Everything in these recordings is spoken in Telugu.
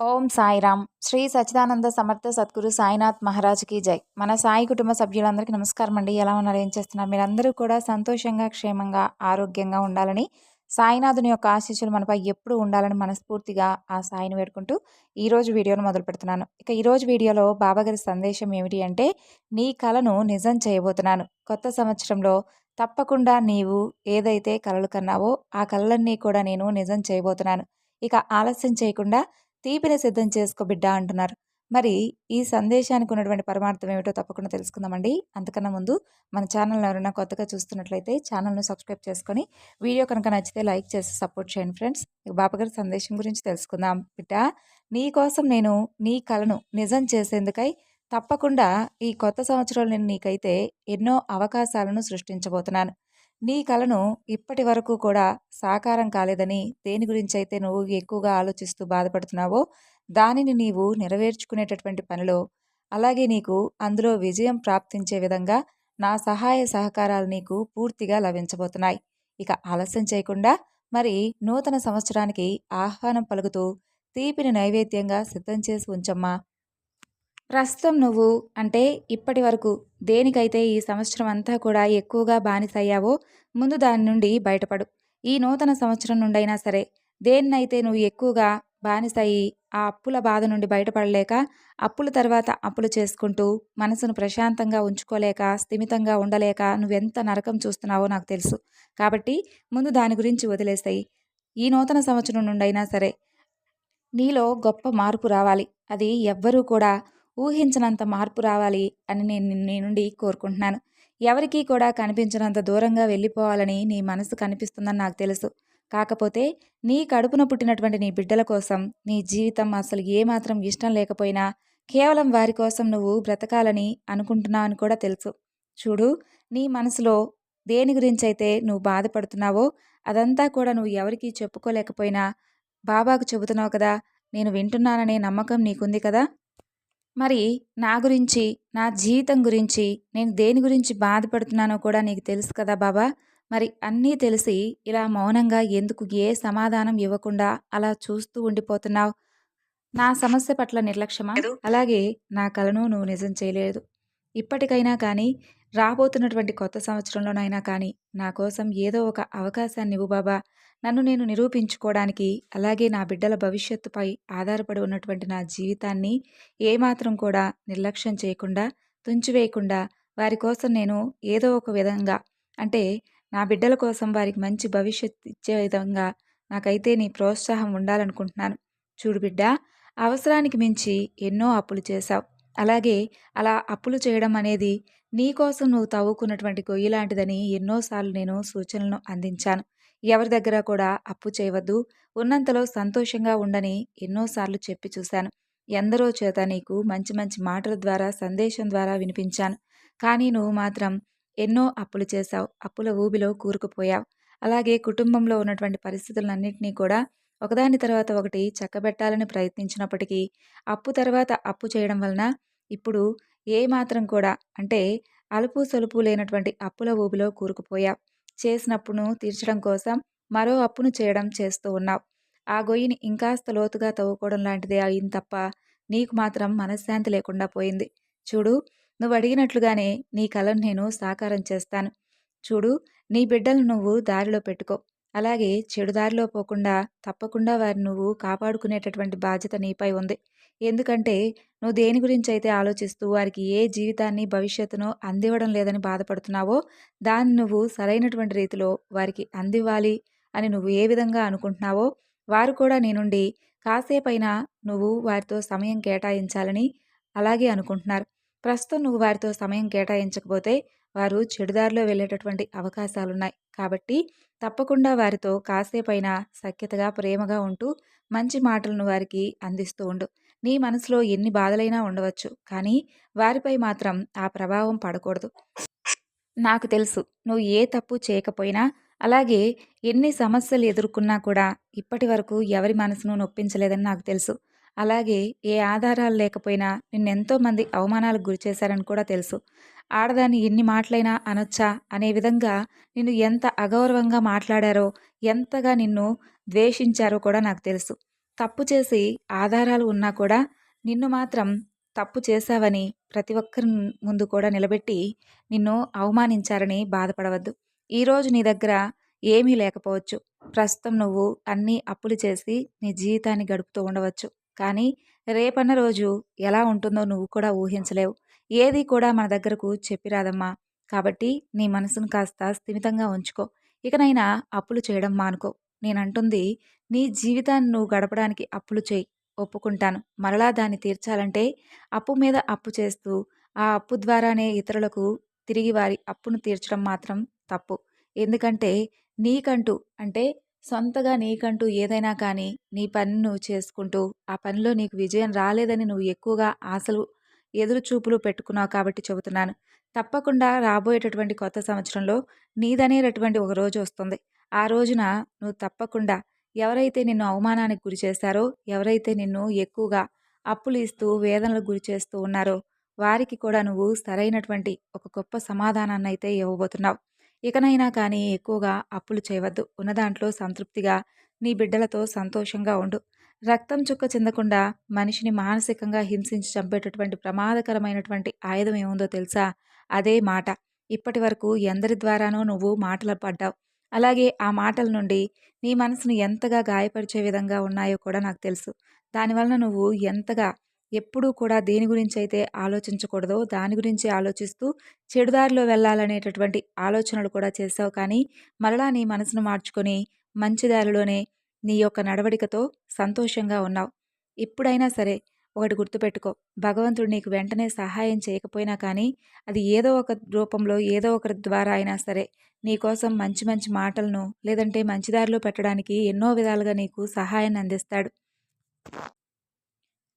ఓం సాయిరామ్. శ్రీ సచ్చిదానంద సమర్థ సద్గురు సాయినాథ్ మహారాజ్కి జై. మన సాయి కుటుంబ సభ్యులందరికీ నమస్కారం అండి. ఎలా ఉన్నారు? ఏం చేస్తున్నారు? మీరందరూ కూడా సంతోషంగా క్షేమంగా ఆరోగ్యంగా ఉండాలని సాయినాథుని యొక్క ఆశీస్సులు మనపై ఎప్పుడు ఉండాలని మనస్ఫూర్తిగా ఆ సాయిని వేడుకుంటూ ఈరోజు వీడియోను మొదలు పెడుతున్నాను. ఇక ఈరోజు వీడియోలో బాబాగారి సందేశం ఏమిటి అంటే నీ కళను నిజం చేయబోతున్నాను. కొత్త సంవత్సరంలో తప్పకుండా నీవు ఏదైతే కలలు కన్నావో ఆ కళలన్నీ కూడా నేను నిజం చేయబోతున్నాను. ఇక ఆలస్యం చేయకుండా తీపిని సిద్ధం చేసుకో బిడ్డ అంటున్నారు. మరి ఈ సందేశానికి ఉన్నటువంటి పరమార్థం ఏమిటో తప్పకుండా తెలుసుకుందామండి. అంతకన్నా ముందు మన ఛానల్ ఎవరైనా కొత్తగా చూస్తున్నట్లయితే ఛానల్ను సబ్స్క్రైబ్ చేసుకొని వీడియో కనుక నచ్చితే లైక్ చేసి సపోర్ట్ చేయండి ఫ్రెండ్స్. బాపగారి సందేశం గురించి తెలుసుకుందాం. బిడ్డ నీ కోసం నేను నీ కళను నిజం చేసేందుకై తప్పకుండా ఈ కొత్త సంవత్సరంలో నేను నీకైతే ఎన్నో అవకాశాలను సృష్టించబోతున్నాను. నీ కలను ఇప్పటి వరకు కూడా సాకారం కాలేదని దేని గురించి అయితే నువ్వు ఎక్కువగా ఆలోచిస్తూ బాధపడుతున్నావో దానిని నీవు నెరవేర్చుకునేటటువంటి పనిలో. అలాగే నీకు అందులో విజయం ప్రాప్తించే విధంగా నా సహాయ సహకారాలు నీకు పూర్తిగా లభించబోతున్నాయి. ఇక ఆలస్యం చేయకుండా మరి నూతన సంవత్సరానికి ఆహ్వానం పలుకుతూ తీపిని నైవేద్యంగా సిద్ధం చేసి ఉంచమ్మా. ప్రస్తుతం నువ్వు అంటే ఇప్పటి వరకు దేనికైతే ఈ సంవత్సరం అంతా కూడా ఎక్కువగా బానిసయ్యావో ముందు దాని నుండి బయటపడు. ఈ నూతన సంవత్సరం నుండైనా సరే దేన్నైతే నువ్వు ఎక్కువగా బానిసయ్యి ఆ అప్పుల బాధ నుండి బయటపడలేక అప్పుల తర్వాత అప్పులు చేసుకుంటూ మనసును ప్రశాంతంగా ఉంచుకోలేక స్థిమితంగా ఉండలేక నువ్వెంత నరకం చూస్తున్నావో నాకు తెలుసు. కాబట్టి ముందు దాని గురించి వదిలేస్తాయి ఈ నూతన సంవత్సరం నుండైనా సరే నీలో గొప్ప మార్పు రావాలి. అది ఎవ్వరూ కూడా ఊహించినంత మార్పు రావాలి అని నేను నీ నుండి కోరుకుంటున్నాను. ఎవరికీ కూడా కనిపించినంత దూరంగా వెళ్ళిపోవాలని నీ మనసు కనిపిస్తుందని నాకు తెలుసు. కాకపోతే నీ కడుపున పుట్టినటువంటి నీ బిడ్డల కోసం నీ జీవితం అసలు ఏమాత్రం ఇష్టం లేకపోయినా కేవలం వారి కోసం నువ్వు బ్రతకాలని అనుకుంటున్నావు అని కూడా తెలుసు. చూడు నీ మనసులో దేని గురించి అయితే నువ్వు బాధపడుతున్నావో అదంతా కూడా నువ్వు ఎవరికీ చెప్పుకోలేకపోయినా బాబాకు చెబుతున్నావు కదా నేను వింటున్నాననే నమ్మకం నీకుంది కదా? మరి నా గురించి నా జీవితం గురించి నేను దేని గురించి బాధపడుతున్నానో కూడా నీకు తెలుసు కదా బాబా. మరి అన్నీ తెలిసి ఇలా మౌనంగా ఎందుకు ఏ సమాధానం ఇవ్వకుండా అలా చూస్తూ ఉండిపోతున్నావు? నా సమస్య పట్ల నిర్లక్ష్యమా? అలాగే నా కలను నువ్వు నిజం చేయలేదు. ఇప్పటికైనా కానీ రాబోతున్నటువంటి కొత్త సంవత్సరంలోనైనా కానీ నా కోసం ఏదో ఒక అవకాశాన్ని ఇవ్వు బాబా. నన్ను నేను నిరూపించుకోవడానికి అలాగే నా బిడ్డల భవిష్యత్తుపై ఆధారపడి ఉన్నటువంటి నా జీవితాన్ని ఏమాత్రం కూడా నిర్లక్ష్యం చేయకుండా తుంచివేయకుండా వారి కోసం నేను ఏదో ఒక విధంగా అంటే నా బిడ్డల కోసం వారికి మంచి భవిష్యత్తు ఇచ్చే విధంగా నాకైతే నీ ప్రోత్సాహం ఉండాలనుకుంటున్నాను. చూడు బిడ్డ అవసరానికి మించి ఎన్నో అప్పులు చేశావు. అలాగే అలా అప్పులు చేయడం అనేది నీ కోసం నువ్వు తవ్వుకున్నటువంటి గొయ్యి లాంటిదని ఎన్నోసార్లు నేను సూచనలను అందించాను. ఎవరి దగ్గర కూడా అప్పు చేయవద్దు ఉన్నంతలో సంతోషంగా ఉండని ఎన్నోసార్లు చెప్పి చూశాను. ఎందరో చేత నీకు మంచి మంచి మాటల ద్వారా సందేశం ద్వారా వినిపించాను. కానీ నువ్వు మాత్రం ఎన్నో అప్పులు చేశావు అప్పుల ఊబిలో కూరుకుపోయావు. అలాగే కుటుంబంలో ఉన్నటువంటి పరిస్థితులన్నింటినీ కూడా ఒకదాని తర్వాత ఒకటి చక్కబెట్టాలని ప్రయత్నించినప్పటికీ అప్పు తర్వాత అప్పు చేయడం వలన ఇప్పుడు ఏ మాత్రం కూడా అంటే అలుపు సలుపు లేనటువంటి అప్పుల ఊబిలో కూరుకుపోయా చేసినప్పును తీర్చడం కోసం మరో అప్పును చేయడం చేస్తూ ఉన్నావు. ఆ గొయ్యిని ఇంకాస్త లోతుగా తవ్వుకోవడం లాంటిదే అయింది తప్ప నీకు మాత్రం మనశ్శాంతి లేకుండా పోయింది. చూడు నువ్వు అడిగినట్లుగానే నీ కలను నేను సాకారం చేస్తాను. చూడు నీ బిడ్డలు నువ్వు దారిలో పెట్టుకో. అలాగే చెడుదారిలో పోకుండా తప్పకుండా వారిని నువ్వు కాపాడుకునేటటువంటి బాధ్యత నీపై ఉంది. ఎందుకంటే నువ్వు దేని గురించి అయితే ఆలోచిస్తూ వారికి ఏ జీవితాన్ని భవిష్యత్తును అందివ్వడం లేదని బాధపడుతున్నావో దాన్ని నువ్వు సరైనటువంటి రీతిలో వారికి అందివ్వాలి అని నువ్వు ఏ విధంగా అనుకుంటున్నావో వారు కూడా నీ నుండి కాసేపైనా నువ్వు వారితో సమయం కేటాయించాలని అలాగే అనుకుంటున్నారు. ప్రస్తుతం నువ్వు వారితో సమయం కేటాయించకపోతే వారు చెడుదారిలో వెళ్ళేటటువంటి అవకాశాలున్నాయి. కాబట్టి తప్పకుండా వారితో కాసేపైనా సఖ్యతగా ప్రేమగా ఉంటూ మంచి మాటలను వారికి అందిస్తూ ఉండు. నీ మనసులో ఎన్ని బాధలైనా ఉండవచ్చు. కానీ వారిపై మాత్రం ఆ ప్రభావం పడకూడదు. నాకు తెలుసు. నువ్వు ఏ తప్పు చేయకపోయినా అలాగే ఎన్ని సమస్యలు ఎదుర్కొన్నా కూడా ఇప్పటి వరకు ఎవరి మనసును నొప్పించలేదని నాకు తెలుసు. అలాగే ఏ ఆధారాలు లేకపోయినా నిన్నెంతో మంది అవమానాలకు గురి చేశారని కూడా తెలుసు. ఆడదాన్ని ఎన్ని మాటలైనా అనొచ్చా? అనే విధంగా నిన్ను ఎంత అగౌరవంగా మాట్లాడారో ఎంతగా నిన్ను ద్వేషించారో కూడా నాకు తెలుసు. తప్పు చేసి ఆధారాలు ఉన్నా కూడా నిన్ను మాత్రం తప్పు చేశావని ప్రతి ఒక్కరి ముందు కూడా నిలబెట్టి నిన్ను అవమానించారని బాధపడవద్దు. ఈరోజు నీ దగ్గర ఏమీ లేకపోవచ్చు. ప్రస్తుతం నువ్వు అన్నీ అప్పులు చేసి నీ జీవితాన్ని గడుపుతూ ఉండవచ్చు. కానీ రేపన్న రోజు ఎలా ఉంటుందో నువ్వు కూడా ఊహించలేవు. ఏది కూడా మన దగ్గరకు చెప్పిరాదమ్మా కాబట్టి నీ మనసును కాస్త స్థిమితంగా ఉంచుకో. ఇకనైనా అప్పులు చేయడం మానుకో. నేనంటుంది నీ జీవితాన్ని నువ్వు గడపడానికి అప్పులు చేయి. ఒప్పుకుంటాను. మరలా దాన్ని తీర్చాలంటే అప్పు మీద అప్పు చేస్తూ ఆ అప్పు ద్వారానే ఇతరులకు తిరిగి వారి అప్పును తీర్చడం మాత్రం తప్పు. ఎందుకంటే నీకంటూ అంటే సొంతగా నీకంటూ ఏదైనా కానీ నీ పని నువ్వు చేసుకుంటూ ఆ పనిలో నీకు విజయం రాలేదని నువ్వు ఎక్కువగా ఆశలు ఎదురు చూపులు పెట్టుకున్నావు కాబట్టి చెబుతున్నాను. తప్పకుండా రాబోయేటటువంటి కొత్త సంవత్సరంలో నీదనేటటువంటి ఒక రోజు వస్తుంది. ఆ రోజున నువ్వు తప్పకుండా ఎవరైతే నిన్ను అవమానానికి గురి చేశారో ఎవరైతే నిన్ను ఎక్కువగా అప్పులు ఇస్తూ వేదనలకు గురి చేస్తూ ఉన్నారో వారికి కూడా నువ్వు సరైనటువంటి ఒక గొప్ప సమాధానాన్ని అయితే ఇవ్వబోతున్నావు. ఇకనైనా కానీ ఎక్కువగా అప్పులు చేయవద్దు. ఉన్న దాంట్లో సంతృప్తిగా నీ బిడ్డలతో సంతోషంగా ఉండు. రక్తం చుక్క చెందకుండా మనిషిని మానసికంగా హింసించి చంపేటటువంటి ప్రమాదకరమైనటువంటి ఆయుధం ఏముందో తెలుసా? అదే మాట. ఇప్పటి వరకు ఎందరి ద్వారానో నువ్వు మాటలు పడ్డావు. అలాగే ఆ మాటల నుండి నీ మనసును ఎంతగా గాయపరిచే విధంగా ఉన్నాయో కూడా నాకు తెలుసు. దానివలన నువ్వు ఎంతగా ఎప్పుడూ కూడా దేని గురించి అయితే ఆలోచించకూడదో దాని గురించి ఆలోచిస్తూ చెడుదారిలో వెళ్ళాలనేటటువంటి ఆలోచనలు కూడా చేసావు కానీ మరలా నీ మనసును మార్చుకొని మంచి దారిలోనే నీ యొక్క నడవడికతో సంతోషంగా ఉన్నావు. ఇప్పుడైనా సరే ఒకటి గుర్తుపెట్టుకో. భగవంతుడు నీకు వెంటనే సహాయం చేయకపోయినా కానీ అది ఏదో ఒక రూపంలో ఏదో ఒకరి ద్వారా అయినా సరే నీకోసం మంచి మంచి మాటలను లేదంటే మంచి దారిలో పెట్టడానికి ఎన్నో విధాలుగా నీకు సహాయాన్ని అందిస్తాడు.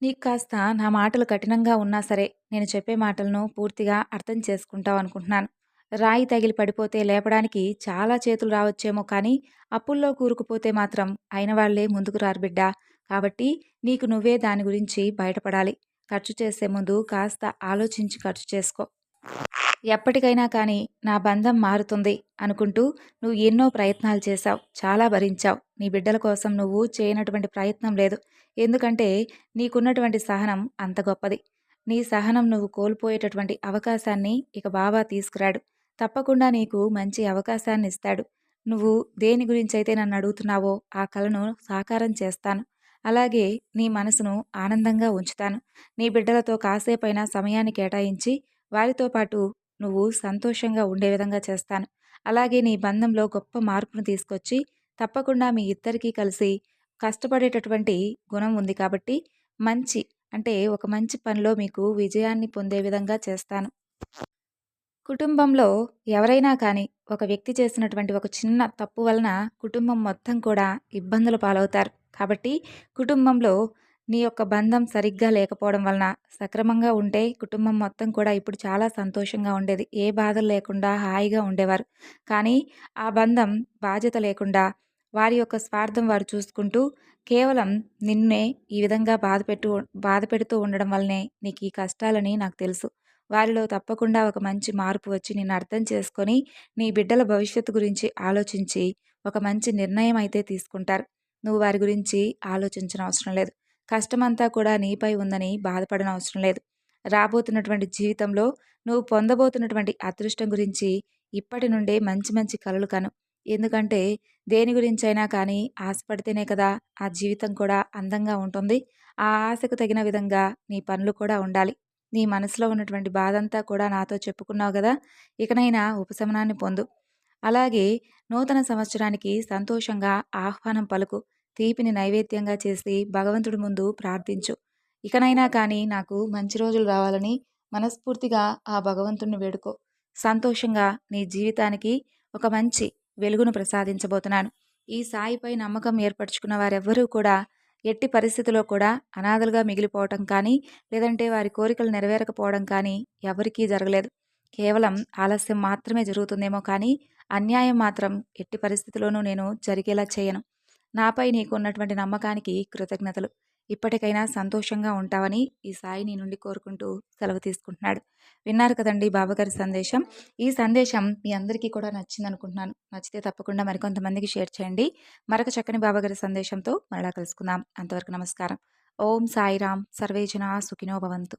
నీకు కాస్త నా మాటలు కఠినంగా ఉన్నా సరే నేను చెప్పే మాటలను పూర్తిగా అర్థం చేసుకుంటావు అనుకుంటున్నాను. రాయి తగిలి పడిపోతే లేపడానికి చాలా చేతులు రావచ్చేమో కానీ అప్పుల్లో కూరుకుపోతే మాత్రం అయిన వాళ్ళే ముందుకు రారు బిడ్డా. కాబట్టి నీకు నువ్వే దాని గురించి బయటపడాలి. ఖర్చు చేసే ముందు కాస్త ఆలోచించి ఖర్చు చేసుకో. ఎప్పటికైనా కానీ నా బంధం మారుతుంది అనుకుంటూ నువ్వు ఎన్నో ప్రయత్నాలు చేశావు. చాలా భరించావు. నీ బిడ్డల కోసం నువ్వు చేయనటువంటి ప్రయత్నం లేదు. ఎందుకంటే నీకున్నటువంటి సహనం అంత గొప్పది. నీ సహనం నువ్వు కోల్పోయేటటువంటి అవకాశాన్ని ఇక బాబా తీసుకురాడు. తప్పకుండా నీకు మంచి అవకాశాన్ని ఇస్తాడు నువ్వు దేని గురించి అయితే నన్ను అడుగుతున్నావో ఆ కళను సాకారం చేస్తాను. అలాగే నీ మనసును ఆనందంగా ఉంచుతాను. నీ బిడ్డలతో కాసేపైనా సమయాన్ని కేటాయించి వారితో పాటు నువ్వు సంతోషంగా ఉండే విధంగా చేస్తాను. అలాగే నీ బంధంలో గొప్ప మార్పును తీసుకొచ్చి తప్పకుండా మీ ఇద్దరికీ కలిసి కష్టపడేటటువంటి గుణం ఉంది కాబట్టి మంచి అంటే ఒక మంచి పనిలో మీకు విజయాన్ని పొందే విధంగా చేస్తాను. కుటుంబంలో ఎవరైనా కానీ ఒక వ్యక్తి చేసినటువంటి ఒక చిన్న తప్పు వలన కుటుంబం మొత్తం కూడా ఇబ్బందులు పాలవుతారు. కాబట్టి కుటుంబంలో నీ యొక్క బంధం సరిగ్గా లేకపోవడం వలన సక్రమంగా ఉంటే కుటుంబం మొత్తం కూడా ఇప్పుడు చాలా సంతోషంగా ఉండేది. ఏ బాధలు లేకుండా హాయిగా ఉండేవారు. కానీ ఆ బంధం బాధ్యత లేకుండా వారి యొక్క స్వార్థం వారు చూసుకుంటూ కేవలం నిన్నే ఈ విధంగా బాధ పెట్టు బాధ పెడుతూ ఉండడం వల్లనే నీకు ఈ కష్టాలని నాకు తెలుసు. వారిలో తప్పకుండా ఒక మంచి మార్పు వచ్చి నేను అర్థం చేసుకొని నీ బిడ్డల భవిష్యత్తు గురించి ఆలోచించి ఒక మంచి నిర్ణయం అయితే తీసుకుంటారు. నువ్వు వారి గురించి ఆలోచించిన అవసరం లేదు. కష్టమంతా కూడా నీపై ఉందని బాధపడిన అవసరం లేదు. రాబోతున్నటువంటి జీవితంలో నువ్వు పొందబోతున్నటువంటి అదృష్టం గురించి ఇప్పటి నుండే మంచి మంచి కలలు కను. ఎందుకంటే దేని గురించైనా కానీ ఆశపడితేనే కదా ఆ జీవితం కూడా అందంగా ఉంటుంది. ఆ ఆశకు తగిన విధంగా నీ పనులు కూడా ఉండాలి. నీ మనసులో ఉన్నటువంటి బాధంతా కూడా నాతో చెప్పుకున్నావు కదా! ఇకనైనా ఉపశమనాన్ని పొందు. అలాగే నూతన సంవత్సరానికి సంతోషంగా ఆహ్వానం పలుకు. తీపిని నైవేద్యంగా చేసి భగవంతుడి ముందు ప్రార్థించు. ఇకనైనా కానీ నాకు మంచి రోజులు రావాలని మనస్ఫూర్తిగా ఆ భగవంతుణ్ణి వేడుకో. సంతోషంగా నీ జీవితానికి ఒక మంచి వెలుగును ప్రసాదించబోతున్నాను. ఈ సాయిపై నమ్మకం ఏర్పరచుకున్న వారెవ్వరూ కూడా ఎట్టి పరిస్థితిలో కూడా అనాథలుగా మిగిలిపోవటం కానీ లేదంటే వారి కోరికలు నెరవేరకపోవడం కానీ ఎవరికీ జరగలేదు. కేవలం ఆలస్యం మాత్రమే జరుగుతుందేమో కానీ అన్యాయం మాత్రం ఎట్టి పరిస్థితిలోనూ నేను జరిగేలా చేయను. నాపై నీకున్నటువంటి నమ్మకానికి కృతజ్ఞతలు. ఇప్పటికైనా సంతోషంగా ఉంటావని ఈ సాయి నీ నుండి కోరుకుంటూ సెలవు తీసుకుంటున్నాడు. విన్నారు కదండి బాబాగారి సందేశం. ఈ సందేశం మీ అందరికీ కూడా నచ్చింది అనుకుంటున్నాను నచ్చితే తప్పకుండా మరికొంతమందికి షేర్ చేయండి. మరొక చక్కని బాబాగారి సందేశంతో మరలా కలుసుకుందాం. అంతవరకు నమస్కారం. ఓం సాయిరామ్ సర్వేజన సుఖినో భవంతు.